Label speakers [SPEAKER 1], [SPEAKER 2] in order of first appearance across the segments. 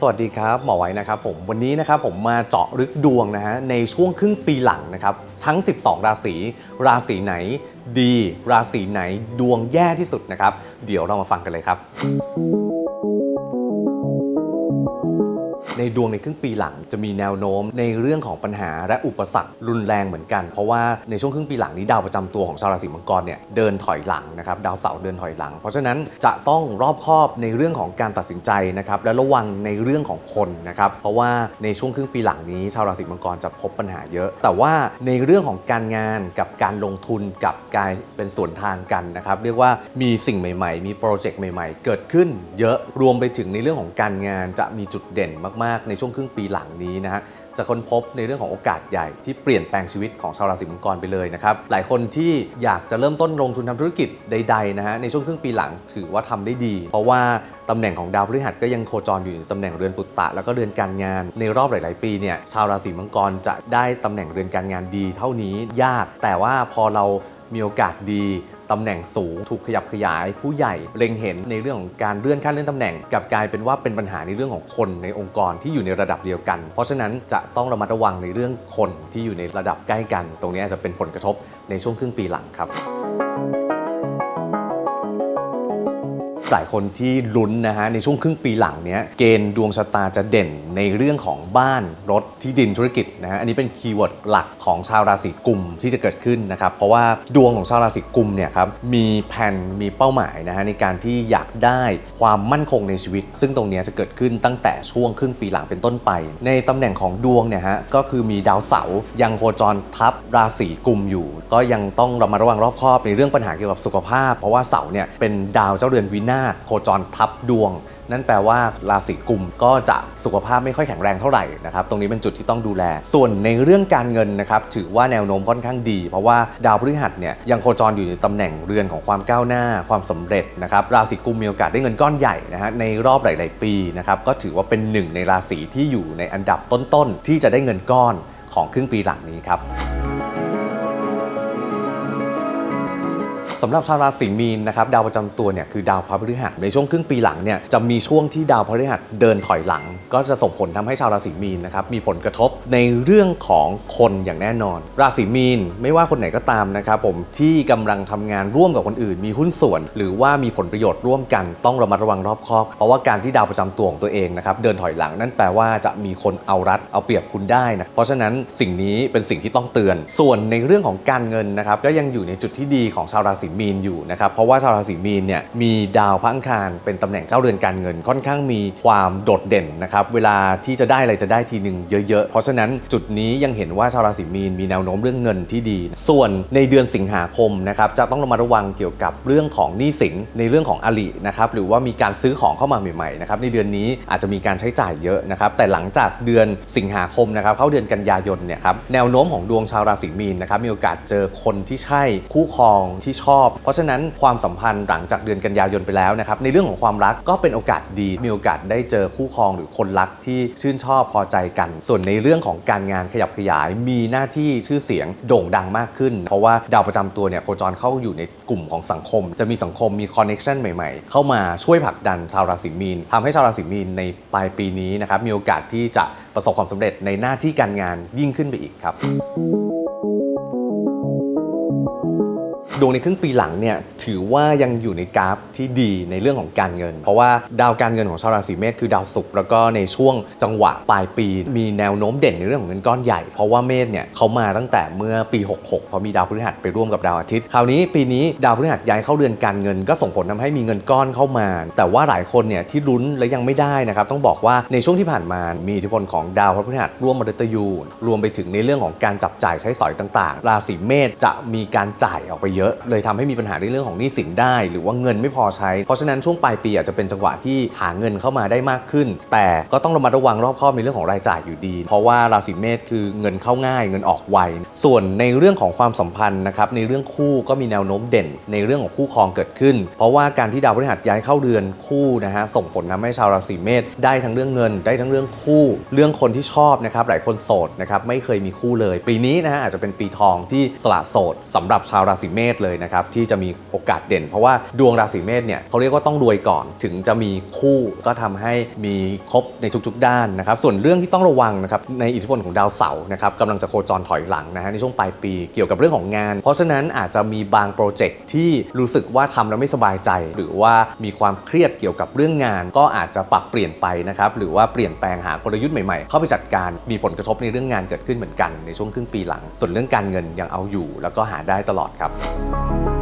[SPEAKER 1] สวัสดีครับหมอไว้นะครับผมวันนี้นะครับผมมาเจาะลึกดวงนะฮะในช่วงครึ่งปีหลังนะครับทั้ง 12 ราศีราศีไหนดี ราศีไหนดวงแย่ที่สุดนะครับ เดี๋ยวเรามาฟังกันเลยครับ ในดวงในครึ่งปีหลังจะมีแนวโน้มในเรื่องของปัญหาและอุปสรรครุนแรงเหมือนกัน เพราะว่าในช่วงครึ่งปีหลังนี้ดาวประจำตัวของชาวราศีมังกรเนี่ยเดินถอยหลังนะครับดาวเสาร์เดินถอยหลัง เพราะฉะนั้นจะต้องรอบคอบในเรื่องของการตัดสินใจนะครับและระวังในเรื่องของคนนะครับเพราะว่าในช่วงครึ่งปีหลังนี้ ชาวราศีมังกรจะพบปัญหาเยอะ แต่ว่าในเรื่องของการงานกับการลงทุนกับกายเป็นส่วนทางกันนะครับเรียกว่ามีสิ่งใหม่ ๆ มีโปรเจกต์ใหม่ ๆ เกิดขึ้นเยอะรวมไปถึงในเรื่องของการงานจะมีจุดเด่นมากๆในช่วงครึ่งปีหลังนี้นะฮะจะค้นพบในเรื่องของโอกาสใหญ่ที่เปลี่ยนแปลงชีวิตของชาวราศีมังกรไปเลยนะครับ หลายคนที่อยากจะเริ่มต้นลงทุนทำธุรกิจใดๆนะฮะในช่วงครึ่งปีหลังถือว่าทำได้ดี เพราะว่าตำแหน่งของดาวพฤหัสก็ยังโคจรอยู่ในตำแหน่งเรือนปุตตะ แล้วก็เรือนการงาน ในรอบหลาย ๆ ปีเนี่ยชาวราศีมังกรจะได้ตำแหน่งเรือนการงานดี เท่านี้ยาก แต่ว่าพอเรามีโอกาสดี ตำแหน่งสูง ถูกขยับขยาย ผู้ใหญ่เล็งเห็นในเรื่องของการเลื่อนขั้นเลื่อนตำแหน่งกลับกลายเป็นว่าเป็นปัญหาในเรื่องของคนในองค์กรที่อยู่ในระดับเดียวกัน เพราะฉะนั้นจะต้องระมัดระวังในเรื่องคนที่อยู่ในระดับใกล้กัน ตรงนี้อาจจะเป็นผลกระทบในช่วงครึ่งปีหลังครับ หลายคนที่ลุ้นนะฮะในช่วงครึ่งปีหลังเนี้ยเกณฑ์ดวงชะตาจะเด่นในเรื่องของบ้านรถที่ดินธุรกิจนะฮะอันนี้เป็นคีย์เวิร์ดหลักของชาวราศีกุมที่จะเกิดขึ้นนะครับเพราะว่าดวงของชาวราศีกุมเนี่ยครับมีแผนมีเป้าหมายนะฮะในการที่อยากได้ความมั่นคงในชีวิต ซึ่งตรงนี้จะเกิดขึ้นตั้งแต่ช่วงครึ่งปีหลังเป็นต้นไป ในตำแหน่งของดวงเนี่ยฮะก็คือมีดาวเสาร์ยังโคจรทับราศีกุมอยู่ ก็ยังต้องระมัดระวังรอบคอบในเรื่องปัญหาเกี่ยวกับสุขภาพ เพราะว่าเสาร์เนี่ยเป็นดาวเจ้าเรือนวินาศโคจรทับดวง นั่นแปลว่าราศีกุมก็จะสุขภาพไม่ค่อยแข็งแรงเท่าไหร่นะครับตรงนี้เป็นจุดที่ต้องดูแล ส่วนในเรื่องการเงินนะครับถือว่าแนวโน้มค่อนข้างดี เพราะว่าดาวพฤหัสเนี่ยยังโคจรอยู่ในตำแหน่งเรือนของความก้าวหน้าความสำเร็จนะครับราศีกุมมีโอกาสได้เงินก้อนใหญ่นะฮะในรอบหลาย ๆ ปีนะครับก็ถือว่าเป็นหนึ่งในราศีที่อยู่ในอันดับต้น ๆ ที่จะได้เงินก้อนของครึ่งปีหลังนี้ครับ สำหรับชาวราศีมีนนะครับดาวประจำตัวเนี่ยคือดาวพระพฤหัสในช่วงครึ่งปีหลังเนี่ยจะมีช่วงที่ดาวพฤหัสเดินถอยหลัง ก็จะส่งผลทำให้ชาวราศีมีนนะครับมีผลกระทบในเรื่องของคนอย่างแน่นอน ราศีมีนไม่ว่าคนไหนก็ตามนะครับผมที่กำลังทำงานร่วมกับคนอื่น มีหุ้นส่วน หรือว่ามีผลประโยชน์ร่วมกันต้องระมัดระวังรอบคอบเพราะว่าการที่ดาวประจำตัวของตัวเองนะครับเดินถอยหลังนั่นแปลว่าจะมีคนเอารัดเอาเปรียบคุณได้นะเพราะฉะนั้นสิ่งนี้เป็นสิ่งที่ต้องเตือน ส่วนในเรื่องของการเงินนะครับก็ยังอยู่ในจุดที่ดีของชาวราศีมีนอยู่นะครับเพราะว่าชาวราศีมีนเนี่ยมีดาวพระอังคารเป็นตำแหน่งเจ้าเรือนการเงินค่อนข้างมีความโดดเด่นนะครับเวลาที่จะได้อะไรจะได้ทีหนึ่งเยอะๆ เพราะฉะนั้นจุดนี้ยังเห็นว่าชาวราศีมีนมีแนวโน้มเรื่องเงินที่ดี ส่วนในเดือนสิงหาคมนะครับจะต้องระมัดระวังเกี่ยวกับเรื่องของหนี้สินในเรื่องของอลินะครับหรือว่ามีการซื้อของเข้ามาใหม่ๆนะครับในเดือนนี้อาจจะมีการใช้จ่ายเยอะนะครับแต่หลังจากเดือนสิงหาคมนะครับเข้าเดือนกันยายนเนี่ยครับแนวโน้มของดวงชาวราศีมีนนะครับมีโอกาสเจอคนที่ใช่คู่ครองที่ชอบเพราะฉะนั้นความสัมพันธ์หลังจากเดือนกันยายนไปแล้วนะครับในเรื่องของความรักก็เป็นโอกาสดี มีโอกาสได้เจอคู่ครองหรือคนรักที่ชื่นชอบพอใจกัน ส่วนในเรื่องของการงานขยับขยาย มีหน้าที่ชื่อเสียงโด่งดังมากขึ้น เพราะว่าดาวประจำตัวเนี่ยโคจรเข้าอยู่ในกลุ่มของสังคม จะมีสังคมมีคอนเน็ชันใหม่ๆ เข้ามาช่วยผลักดันชาวราศีมีนทำให้ชาวราศีมีนในปลายปีนี้นะครับมีโอกาสที่จะประสบความสำเร็จในหน้าที่การงานยิ่งขึ้นไปอีกครับ ดวงในครึ่งปีหลังเนี่ยถือว่ายังอยู่ในกราฟที่ดีในเรื่องของการเงิน เพราะว่าดาวการเงินของชาวราศีเมษคือดาวศุกร์แล้วก็ในช่วงจังหวะปลายปี มีแนวโน้มเด่นในเรื่องของเงินก้อนใหญ่ เพราะว่าเมษเนี่ยเขามาตั้งแต่เมื่อปี 66 เพราะมีดาวพฤหัสไปร่วมกับดาวอาทิตย์ คราวนี้ปีนี้ดาวพฤหัสย้ายเข้าเรือนการเงิน ก็ส่งผลทำให้มีเงินก้อนเข้ามา แต่ว่าหลายคนเนี่ยที่ลุ้นและยังไม่ได้นะครับต้องบอกว่าในช่วงที่ผ่านมามีอิทธิพลของดาวพฤหัสร่วมมฤตยูรวมไปถึงในเรื่องของการจับจ่ายใช้สอยต่าง ๆ ราศีเมษจะมีการจ่ายออกไปเยอะเลยทำให้มีปัญหาในเรื่องของหนี้สินได้ หรือว่าเงินไม่พอใช้ เพราะฉะนั้นช่วงปลายปีอาจจะเป็นจังหวะที่หาเงินเข้ามาได้มากขึ้น แต่ก็ต้องระมัดระวังรอบคอบในเรื่องของรายจ่ายอยู่ดี เพราะว่าราศีเมษคือเงินเข้าง่าย เงินออกไว ส่วนในเรื่องของความสัมพันธ์นะครับในเรื่องคู่ก็มีแนวโน้มเด่น ในเรื่องของคู่ครองเกิดขึ้น เพราะว่าการที่ดาวพฤหัสย้ายเข้าเรือนคู่นะฮะส่งผลทำให้ชาวราศีเมษได้ทั้งเรื่องเงิน ได้ทั้งเรื่องคู่ เรื่องคนที่ชอบนะครับหลายคนโสดนะครับไม่เคยมีคู่เลย ปีนี้นะฮะอาจจะเป็นปีทองที่สละโสดสำหรับชาวราศีเมษเลยนะครับที่จะมีโอกาสเด่น เพราะว่าดวงราศีเมษเนี่ยเขาเรียกว่าต้องรวยก่อนถึงจะมีคู่ก็ทำให้มีครบในทุกๆ ด้านนะครับส่วนเรื่องที่ต้องระวังนะครับในอิทธิพลของดาวเสาร์นะครับกำลังจะโคจรถอยหลังนะฮะในช่วงปลายปีเกี่ยวกับเรื่องของงาน เพราะฉะนั้นอาจจะมีบางโปรเจกต์ที่รู้สึกว่าทำแล้วไม่สบายใจ หรือว่ามีความเครียดเกี่ยวกับเรื่องงาน ก็อาจจะปรับเปลี่ยนไปนะครับหรือว่าเปลี่ยนแปลงหากลยุทธ์ใหม่ๆ เข้าไปจัดการมีผลกระทบในเรื่องงานเกิดขึ้นเหมือนกันในช่วงครึ่งปีหลัง ส่วนเรื่องการเงินยังเอาอยู่ แล้วก็หาได้ตลอดครับ you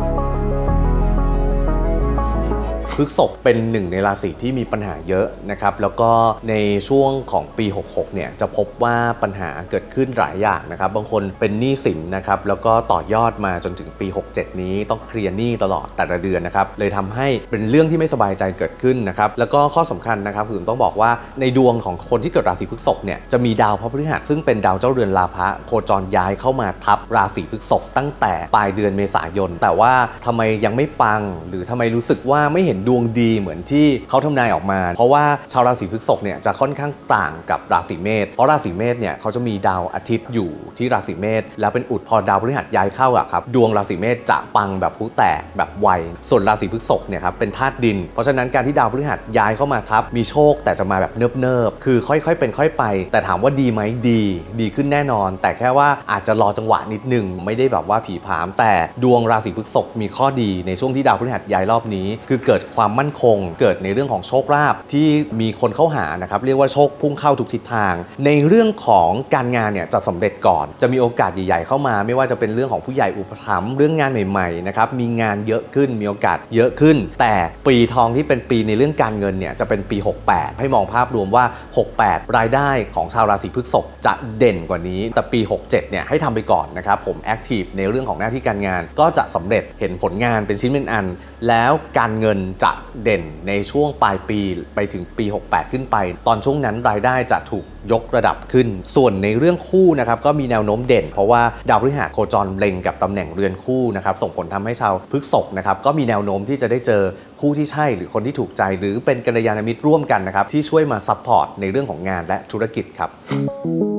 [SPEAKER 1] พฤกษกเป็นหนึ่งในราศีที่มีปัญหาเยอะนะครับแล้วก็ในช่วงของปี 66 เนี่ยจะพบว่าปัญหาเกิดขึ้นหลายอย่างนะครับบางคนเป็นหนี้สินนะครับแล้วก็ต่อยอดมาจนถึงปี 67 นี้ต้องเคลียร์หนี้ตลอดแต่ละเดือนนะครับเลยทำให้เป็นเรื่องที่ไม่สบายใจเกิดขึ้นนะครับแล้วก็ข้อสำคัญนะครับคือต้องบอกว่าในดวงของคนที่เกิดราศีพฤษภเนี่ยจะมีดาวพระพฤหัสซึ่งเป็นดาวเจ้าเรือนลาภะโคจรย้ายเข้ามาทับราศีพฤษภตั้งแต่ปลายเดือนเมษายน แต่ว่าทำไมยังไม่ปัง หรือทำไมรู้สึกว่าไม่เห็นดวงดีเหมือนที่เขาทำนายออกมา เพราะว่าชาวราศีพฤษภเนี่ยจะค่อนข้างต่างกับราศีเมษเพราะราศีเมษเนี่ยเขาจะมีดาวอาทิตย์อยู่ที่ราศีเมษแล้วเป็นอุดพอดาวพฤหัสย้ายเข้าอะครับดวงราศีเมษจะปังแบบผู้แตกแบบไวส่วนราศีพฤษภเนี่ยครับเป็นธาตุดิน เพราะฉะนั้นการที่ดาวพฤหัสย้ายเข้ามาทับมีโชคแต่จะมาแบบเนิบๆคือค่อยๆ เป็นค่อยไป แต่ถามว่าดีไหมดี ดีขึ้นแน่นอน แต่แค่ว่าอาจจะรอจังหวะนิดหนึงไม่ได้แบบว่าผีผาม แต่ดวงราศีพฤษภมีข้อดีในช่วงที่ดาวพฤหัสย้ายรอบนี้ คือเกิดความมั่นคง เกิดในเรื่องของโชคลาภที่มีคนเข้าหานะครับเรียกว่าโชคพุ่งเข้าทุกทิศทาง ในเรื่องของการงานเนี่ยจะสำเร็จก่อน จะมีโอกาสใหญ่ ๆ เข้ามา ไม่ว่าจะเป็นเรื่องของผู้ใหญ่อุปถัมภ์เรื่องงานใหม่ๆนะครับมีงานเยอะขึ้นมีโอกาสเยอะขึ้น แต่ปีทองที่เป็นปีในเรื่องการเงินเนี่ยจะเป็นปี 68 ให้มองภาพรวมว่า 68 รายได้ของชาวราศีพฤษภจะเด่นกว่านี้ แต่ปี 67 เนี่ยให้ทำไปก่อนนะครับผมแอคทีฟในเรื่องของหน้าที่การงานก็จะสำเร็จเห็นผลงานเป็นชิ้นเป็นอัน แล้วการเงินจะเด่นในช่วงปลายปีไปถึงปี 68 ขึ้นไป ตอนช่วงนั้นรายได้จะถูกยกระดับขึ้น ส่วนในเรื่องคู่นะครับก็มีแนวโน้มเด่น เพราะว่าดาวพฤหัสโคจรเล็งกับตำแหน่งเรือนคู่นะครับส่งผลทำให้ชาวพฤษภนะครับก็มีแนวโน้มที่จะได้เจอคู่ที่ใช่หรือคนที่ถูกใจ หรือเป็นกัลยาณมิตรร่วมกันนะครับที่ช่วยมาซัพพอร์ตในเรื่องของงานและธุรกิจครับ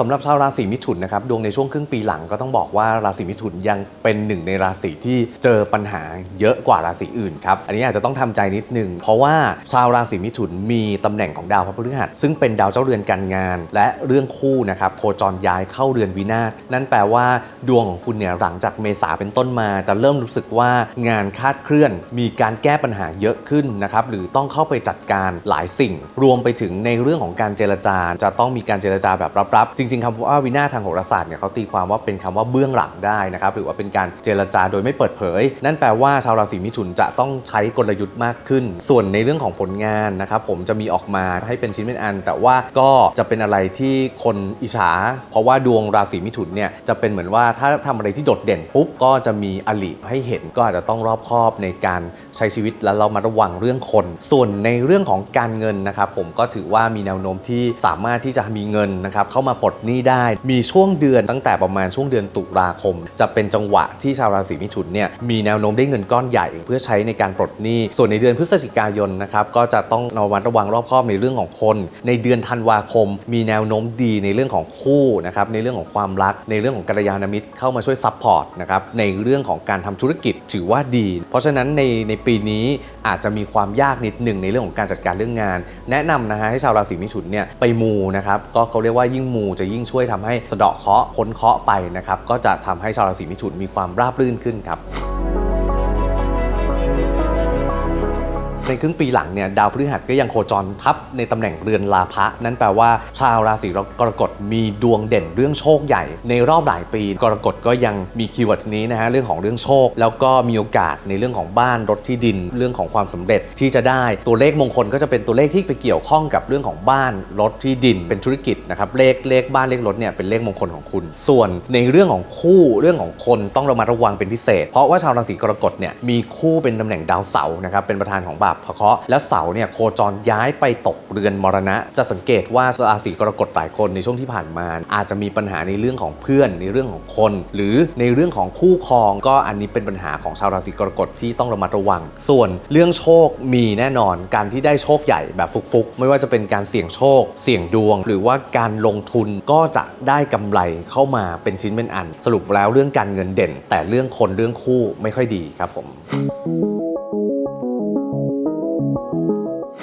[SPEAKER 1] สำหรับชาวราศีมิถุนนะครับดวงในช่วงครึ่งปีหลังก็ต้องบอกว่าราศีมิถุนยังเป็นหนึ่งในราศีที่เจอปัญหาเยอะกว่าราศีอื่นครับอันนี้อาจจะต้องทำใจนิดนึงเพราะว่าชาวราศีมิถุนมีตำแหน่งของดาวพระพฤหัสซึ่งเป็นดาวเจ้าเรือนการงาน และเรื่องคู่นะครับโคจรย้ายเข้าเรือนวินาศนั่นแปลว่าดวงของคุณเนี่ยหลังจากเมษาเป็นต้นมา จะเริ่มรู้สึกว่างานคาดเคลื่อน มีการแก้ปัญหาเยอะขึ้นนะครับหรือต้องเข้าไปจัดการหลายสิ่ง รวมไปถึงในเรื่องของการเจรจาจะต้องมีการเจรจาแบบลับๆจริงๆคำว่าวินาทางโหราศาสตร์เนี่ยเขาตีความว่าเป็นคำว่าเบื้องหลังได้นะครับหรือว่าเป็นการเจรจาโดยไม่เปิดเผย นั่นแปลว่าชาวราศีมิถุนจะต้องใช้กลยุทธ์มากขึ้น ส่วนในเรื่องของผลงานนะครับผมจะมีออกมาให้เป็นชิ้นเป็นอัน แต่ว่าก็จะเป็นอะไรที่คนอิจฉาเพราะว่าดวงราศีมิถุนเนี่ยจะเป็นเหมือนว่าถ้าทำอะไรที่โดดเด่นปุ๊บก็จะมีอลิให้เห็นก็อาจจะต้องรอบคอบในการใช้ชีวิตและเรามาระวังเรื่องคน ส่วนในเรื่องของการเงินนะครับผมก็ถือว่ามีแนวโน้มที่สามารถที่จะมีเงินนะครับเข้ามาปลดดหนี้ได้ มีช่วงเดือนตั้งแต่ประมาณช่วงเดือนตุลาคม จะเป็นจังหวะที่ชาวราศีมิถุนเนี่ยมีแนวโน้มได้เงินก้อนใหญ่เพื่อใช้ในการปลดหนี้ ส่วนในเดือนพฤศจิกายนนะครับก็จะต้องระวัดระวังรอบคอบในเรื่องของคน ในเดือนธันวาคม มีแนวโน้มดีในเรื่องของคู่นะครับในเรื่องของความรัก ในเรื่องของกัลยาณมิตรเข้ามาช่วยซัพพอร์ตนะครับในเรื่องของการทำธุรกิจถือว่าดี เพราะฉะนั้นในในปีนี้อาจจะมีความยากนิดหนึ่งในเรื่องของการจัดการเรื่องงาน แนะนำนะฮะให้ชาวราศีมิถุนเนี่ยไปมูนะครับก็เขาเรียกว่ายิ่งมูจะยิ่งช่วยทำให้สะเดาะเคาะพ้นเคาะไปนะครับก็จะทำให้ชาวราศีมิถุนมีความราบรื่นขึ้นครับ ในครึ่งปีหลังเนี่ยดาวพฤหัสก็ยังโคจรทับในตำแหน่งเรือนลาภะนั่นแปลว่า ชาวราศีกรกฎมีดวงเด่นเรื่องโชคใหญ่ ในรอบหลายปีกรกฎก็ยังมีคีย์เวิร์ดนี้นะฮะเรื่องของเรื่องโชค แล้วก็มีโอกาสในเรื่องของบ้านรถที่ดิน เรื่องของความสำเร็จที่จะได้ตัวเลขมงคลก็จะเป็นตัวเลขที่ไปเกี่ยวข้องกับเรื่องของบ้านรถที่ดิน เป็นธุรกิจนะครับเลขเลขบ้านเลขรถเนี่ยเป็นเลขมงคลของคุณ ส่วนในเรื่องของคู่เรื่องของคนต้องระมัดระวังเป็นพิเศษ เพราะว่าชาวราศีกรกฎเนี่ยมีคู่เป็นตำแหน่งดาวเสาร์นะครับเป็นประธานของบ่าวบพะเคราะห์และเสาเนี่ยโคจรย้ายไปตกเรือนมรณะ จะสังเกตว่าราศีกรกฎหลายคนในช่วงที่ผ่านมา อาจจะมีปัญหาในเรื่องของเพื่อนในเรื่องของคน หรือในเรื่องของคู่ครอง ก็อันนี้เป็นปัญหาของชาวราศีกรกฎที่ต้องระมัดระวัง ส่วนเรื่องโชคมีแน่นอนการที่ได้โชคใหญ่แบบฟุกๆ ไม่ว่าจะเป็นการเสี่ยงโชค เสี่ยงดวง หรือว่าการลงทุนก็จะได้กำไรเข้ามาเป็นชิ้นเป็นอัน สรุปแล้วเรื่องการเงินเด่น แต่เรื่องคนเรื่องคู่ไม่ค่อยดีครับผม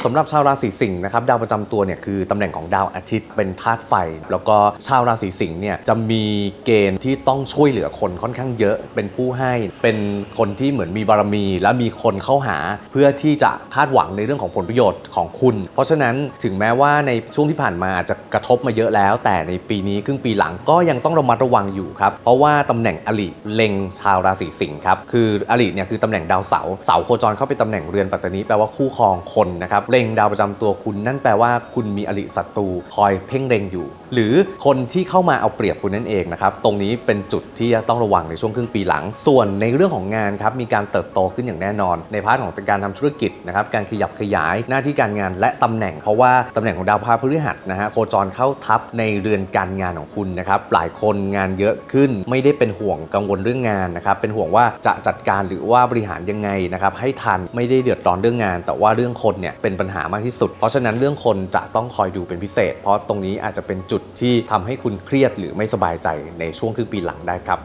[SPEAKER 1] สำหรับชาวราศีสิงห์นะครับดาวประจำตัวเนี่ยคือตำแหน่งของดาวอาทิตย์เป็นธาตุไฟ แล้วก็ชาวราศีสิงห์เนี่ยจะมีเกณฑ์ที่ต้องช่วยเหลือคนค่อนข้างเยอะ เป็นผู้ให้เป็นคนที่เหมือนมีบารมี และมีคนเข้าหา เพื่อที่จะคาดหวังในเรื่องของผลประโยชน์ของคุณ เพราะฉะนั้นถึงแม้ว่าในช่วงที่ผ่านมาอาจจะกระทบมาเยอะแล้ว แต่ในปีนี้ครึ่งปีหลังก็ยังต้องระมัดระวังอยู่ครับเพราะว่าตำแหน่งอลิเล็งชาวราศีสิงห์ครับคืออลิเนี่ยคือตำแหน่งดาวเสาร์เสาร์โคจรเข้าไปตำแหน่งเรือนปัตตานีแปลว่าคู่ครองคนนะครับเล็งดาวประจำตัวคุณ นั่นแปลว่าคุณมีอริศัตรูคอยเพ่งเล็งอยู่ หรือคนที่เข้ามาเอาเปรียบคุณนั่นเองนะครับ ตรงนี้เป็นจุดที่ต้องระวังในช่วงครึ่งปีหลัง ส่วนในเรื่องของงานครับมีการเติบโตขึ้นอย่างแน่นอน ในพาร์ทของการทำธุรกิจนะครับการขยับขยายหน้าที่การงานและตำแหน่ง เพราะว่าตำแหน่งของดาวพาพฤหัสนะฮะโคจรเข้าทับในเรือนการงานของคุณนะครับหลายคนงานเยอะขึ้น ไม่ได้เป็นห่วงกังวลเรื่องงานนะครับเป็นห่วงว่าจะจัดการหรือว่าบริหารยังไงนะครับให้ทันไม่ได้เดือดร้อนเรื่องงาน แต่ว่าเรื่องคนเนี่ยเป็นปัญหามากที่สุด เพราะฉะนั้นเรื่องคนจะต้องคอยดูเป็นพิเศษ เพราะตรงนี้อาจจะเป็นจุดที่ทำให้คุณเครียดหรือไม่สบายใจในช่วงครึ่งปีหลังได้ครับ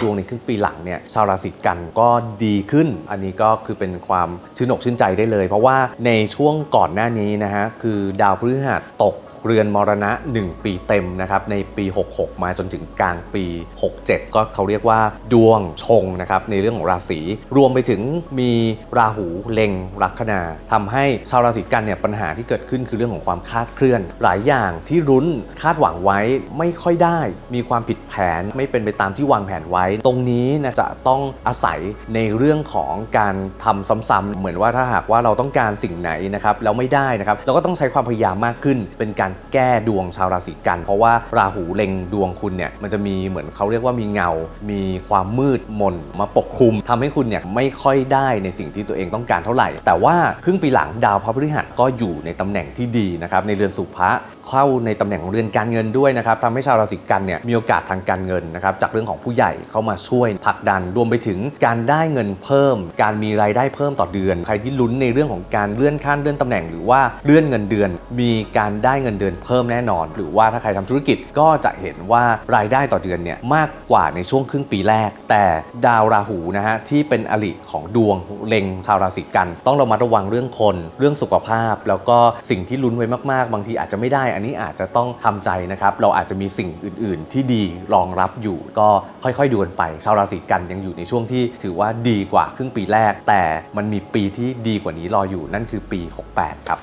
[SPEAKER 1] ดวงในครึ่งปีหลังเนี่ยชาวราศีกันก็ดีขึ้น อันนี้ก็คือเป็นความชื่นอกชื่นใจได้เลย เพราะว่าในช่วงก่อนหน้านี้นะฮะคือดาวพฤหัสตก เรือนมรณะ 1 ปีเต็มนะครับในปี 66 มาจนถึงกลางปี 67 ก็เขาเรียกว่าดวงชงนะครับในเรื่องของราศีรวมไปถึงมีราหูเล็งลัคนาทำให้ชาวราศีกันเนี่ยปัญหาที่เกิดขึ้นคือเรื่องของความคาดเคลื่อน หลายอย่างที่รุ้นคาดหวังไว้ไม่ค่อยได้ มีความผิดแผนไม่เป็นไปตามที่วางแผนไว้ ตรงนี้นะจะต้องอาศัยในเรื่องของการทำซ้ำๆเหมือนว่าถ้าหากว่าเราต้องการสิ่งไหนนะครับแล้วไม่ได้นะครับเราก็ต้องใช้ความพยายามมากขึ้นเป็นการแก้ดวงชาวราศีกัน เพราะว่าราหูเล็งดวงคุณเนี่ยมันจะมีเหมือนเขาเรียกว่ามีเงา มีความมืดมนมาปกคลุมทำให้คุณเนี่ยไม่ค่อยได้ในสิ่งที่ตัวเองต้องการเท่าไหร่ แต่ว่าครึ่งปีหลังดาวพระพฤหัสก็อยู่ในตำแหน่งที่ดีนะครับในเรือนสุภะเข้าในตำแหน่งของเรือนการเงินด้วยนะครับทำให้ชาวราศีกันเนี่ยมีโอกาสทางการเงินนะครับจากเรื่องของผู้ใหญ่เข้ามาช่วยผลักดันรวมไปถึงการได้เงินเพิ่ม การมีรายได้เพิ่มต่อเดือน ใครที่ลุ้นในเรื่องของการเลื่อนขั้นเลื่อนตำแหน่งหรือว่าเลื่อนเงินเดือน มีการได้เงินเดือนเพิ่มแน่นอน หรือว่าถ้าใครทำธุรกิจก็จะเห็นว่ารายได้ต่อเดือนเนี่ยมากกว่าในช่วงครึ่งปีแรก แต่ดาวราหูนะฮะที่เป็นอริของดวงเล็งชาวราศีกัน ต้องระมัดระวังเรื่องคน เรื่องสุขภาพ แล้วก็สิ่งที่ลุ้นไว้มากๆ บางทีอาจจะไม่ได้ อันนี้อาจจะต้องทำใจนะครับเราอาจจะมีสิ่งอื่น ๆ ที่ดีรองรับอยู่ก็ค่อยๆดูกันไป ชาวราศีกันยังอยู่ในช่วงที่ถือว่าดีกว่าครึ่งปีแรก แต่มันมีปีที่ดีกว่านี้รออยู่นั่นคือปี 68 ครับ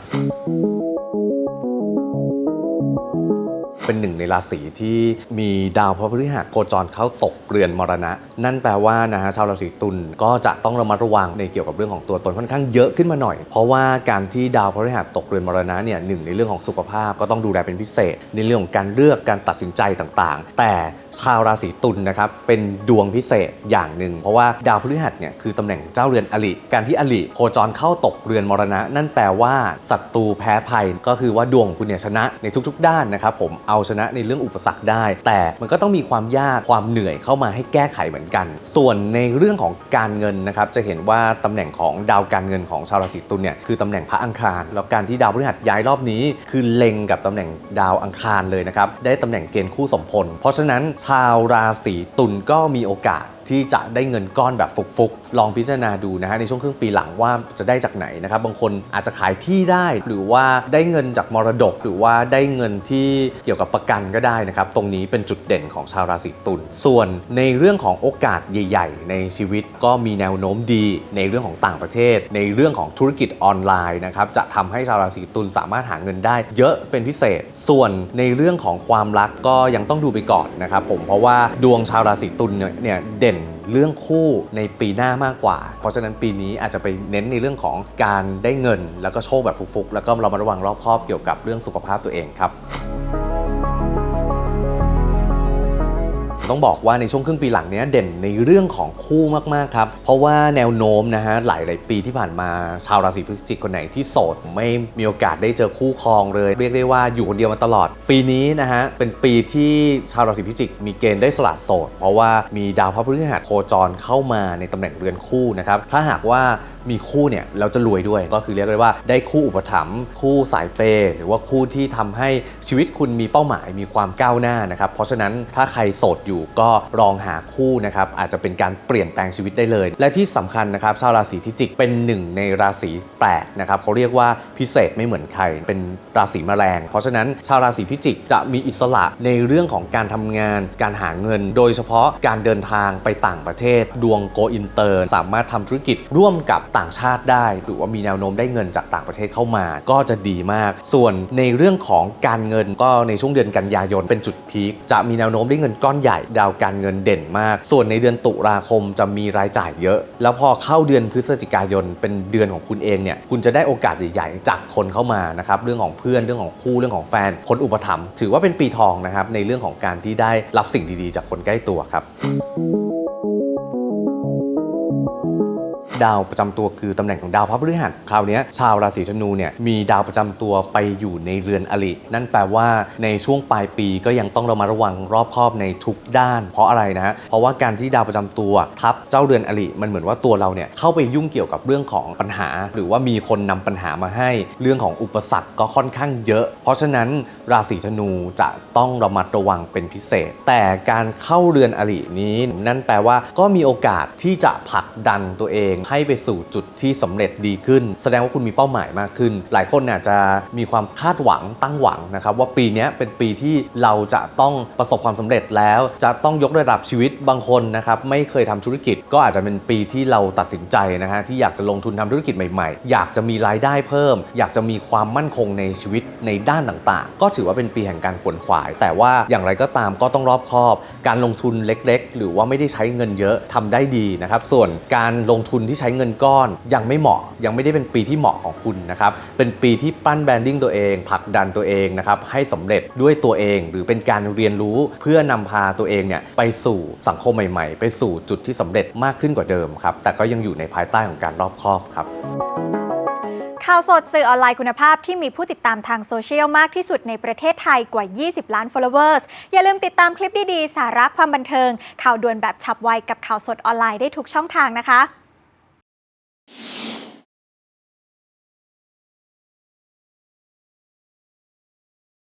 [SPEAKER 1] เป็นหนึ่งในราศีที่มีดาวพระพฤหัสโคจรเข้าตกเรือนมรณะ นั่นแปลว่านะฮะชาวราศีตุลก็จะต้องระมัดระวังในเกี่ยวกับเรื่องของตัวตนค่อนข้างเยอะขึ้นมาหน่อย เพราะว่าการที่ดาวพระฤหัสตกเรือนมรณะเนี่ยหนึ่งในเรื่องของสุขภาพก็ต้องดูแลเป็นพิเศษ ในเรื่องของการเลือกการตัดสินใจต่างๆ แต่ชาวราศีตุลนะครับเป็นดวงพิเศษอย่างหนึ่ง เพราะว่าดาวพฤหัสเนี่ยคือตำแหน่งเจ้าเรือนอลิการที่อลิโคจรเข้าตกเรือนมรณะ นั่นแปลว่าศัตรูแพ้ภัยก็คือว่าดวงของคุณเนี่ยชนะในทุก ๆ ด้านนะครับผมเเอาชนะในเรื่องอุปสรรคได้ แต่มันก็ต้องมีความยากความเหนื่อยเข้ามาให้แก้ไขเหมือนกัน ส่วนในเรื่องของการเงินนะครับจะเห็นว่าตำแหน่งของดาวการเงินของชาวราศีตุลเนี่ยคือตำแหน่งพระอังคาร แล้วการที่ดาวพฤหัสย้ายรอบนี้คือเล็งกับตำแหน่งดาวอังคารเลยนะครับได้ตำแหน่งเกณฑ์คู่สมพล เพราะฉะนั้นชาวราศีตุลก็มีโอกาส ที่จะได้เงินก้อนแบบฟุกๆ ลองพิจารณาดูนะฮะในช่วงครึ่งปีหลังว่าจะได้จากไหนนะครับ บางคนอาจจะขายที่ได้ หรือว่าได้เงินจากมรดก หรือว่าได้เงินที่เกี่ยวกับประกันก็ได้นะครับ ตรงนี้เป็นจุดเด่นของชาวราศีตุล ส่วนในเรื่องของโอกาสใหญ่ ๆ ในชีวิตก็มีแนวโน้มดี ในเรื่องของต่างประเทศ ในเรื่องของธุรกิจออนไลน์นะครับ จะทำให้ชาวราศีตุลสามารถหาเงินได้ เยอะเป็นพิเศษ ส่วนในเรื่องของความรักก็ยังต้องดูไปก่อนนะครับผม เพราะว่าดวงชาวราศีตุลเนี่ยเนี่ยเด่นเรื่องคู่ในปีหน้ามากกว่า เพราะฉะนั้นปีนี้อาจจะไปเน้นในเรื่องของการได้เงิน แล้วก็โชคแบบฟุกๆ แล้วก็เรามาระวังรอบคอบเกี่ยวกับเรื่องสุขภาพตัวเองครับ ต้องบอกว่าในช่วงครึ่งปีหลังเนี้ยเด่นในเรื่องของคู่มากๆครับ เพราะว่าแนวโน้มนะฮะหลายๆปีที่ผ่านมาชาวราศีพฤศจิกคนไหนที่โสดไม่มีโอกาสได้เจอคู่ครองเลย เรียกได้ว่าอยู่คนเดียวมาตลอด ปีนี้นะฮะเป็นปีที่ชาวราศีพฤศจิก มีเกณฑ์ได้สละโสด เพราะว่ามีดาวพระพฤหัสโคจรเข้ามาในตำแหน่งเรือนคู่นะครับถ้าหากว่า มีคู่เนี่ยเราจะรวยด้วย ก็คือเรียกได้ว่าได้คู่อุปถัมภ์คู่สายเปย์หรือว่าคู่ที่ทำให้ชีวิตคุณมีเป้าหมายมีความก้าวหน้านะครับ เพราะฉะนั้นถ้าใครโสดอยู่ก็ลองหาคู่นะครับอาจจะเป็นการเปลี่ยนแปลงชีวิตได้เลย และที่สำคัญนะครับชาวราศีพิจิกเป็นหนึ่งในราศีแปลกนะครับเขาเรียกว่าพิเศษไม่เหมือนใครเป็นราศีแมลง เพราะฉะนั้นชาวราศีพิจิกจะมีอิสระในเรื่องของการทำงาน การหาเงิน โดยเฉพาะการเดินทางไปต่างประเทศ ดวงโกอินเตอร์ สามารถทำธุรกิจร่วมกับต่างชาติได้ หรือว่ามีแนวโน้มได้เงินจากต่างประเทศเข้ามา ก็จะดีมาก ส่วนในเรื่องของการเงินก็ในช่วงเดือนกันยายนเป็นจุดพีคจะมีแนวโน้มได้เงินก้อนใหญ่ดาวการเงินเด่นมาก ส่วนในเดือนตุลาคมจะมีรายจ่ายเยอะ แล้วพอเข้าเดือนพฤศจิกายนเป็นเดือนของคุณเองเนี่ยคุณจะได้โอกาสใหญ่ๆจากคนเข้ามานะครับเรื่องของเพื่อนเรื่องของคู่เรื่องของแฟน คนอุปถัมภ์ถือว่าเป็นปีทองนะครับในเรื่องของการที่ได้รับสิ่งดีๆ จากคนใกล้ตัวครับ ดาวประจำตัวคือตำแหน่งของดาวพระพฤหัสคราวนี้ชาวราศีธนูเนี่ยมีดาวประจำตัวไปอยู่ในเรือนอรินั่นแปลว่าในช่วงปลายปีก็ยังต้องระมัดระวังรอบคอบในทุกด้าน เพราะอะไรนะฮะเพราะว่าการที่ดาวประจำตัวทับเจ้าเรือนอริมันเหมือนว่าตัวเราเนี่ยเข้าไปยุ่งเกี่ยวกับเรื่องของปัญหา หรือว่ามีคนนำปัญหามาให้เรื่องของอุปสรรคก็ค่อนข้างเยอะ เพราะฉะนั้นราศีธนูจะต้องระมัดระวังเป็นพิเศษ แต่การเข้าเรือนอรินี้ นั่นแปลว่าก็มีโอกาสที่จะผลักดันตัวเองให้ไปสู่จุดที่สำเร็จดีขึ้น แสดงว่าคุณมีเป้าหมายมากขึ้น หลายคนอาจจะมีความคาดหวังตั้งหวังนะครับว่าปีนี้เป็นปีที่เราจะต้องประสบความสำเร็จแล้ว จะต้องยกระดับชีวิตบางคนนะครับไม่เคยทำธุรกิจ ก็อาจจะเป็นปีที่เราตัดสินใจนะฮะที่อยากจะลงทุนทำธุรกิจใหม่ๆ อยากจะมีรายได้เพิ่ม อยากจะมีความมั่นคงในชีวิตในด้านต่างๆ ก็ถือว่าเป็นปีแห่งการขวนขวาย แต่ว่าอย่างไรก็ตามก็ต้องรอบคอบ การลงทุนเล็ก ๆ หรือว่าไม่ได้ใช้เงินเยอะทำได้ดีนะครับส่วนการลงทุนที่ใช้เงินก้อนยังไม่เหมาะ ยังไม่ได้เป็นปีที่เหมาะของคุณนะครับ เป็นปีที่ปั้นแบรนดิ้งตัวเองผลักดันตัวเองนะครับให้สำเร็จด้วยตัวเอง หรือเป็นการเรียนรู้เพื่อนำพาตัวเองเนี่ยไปสู่สังคมใหม่ๆ ไปสู่จุดที่สำเร็จมากขึ้นกว่าเดิมครับแต่ก็ยังอยู่ในภายใต้ของการรอบคอบครับ
[SPEAKER 2] ข่าวสดสื่อออนไลน์คุณภาพที่มีผู้ติดตามทางโซเชียลมากที่สุดในประเทศไทยกว่า 20 ล้าน followers อย่าลืมติดตามคลิปดี ๆ สาระความบันเทิง ข่าวด่วนแบบฉับไวกับข่าวสดออนไลน์ได้ทุกช่องทางนะคะ you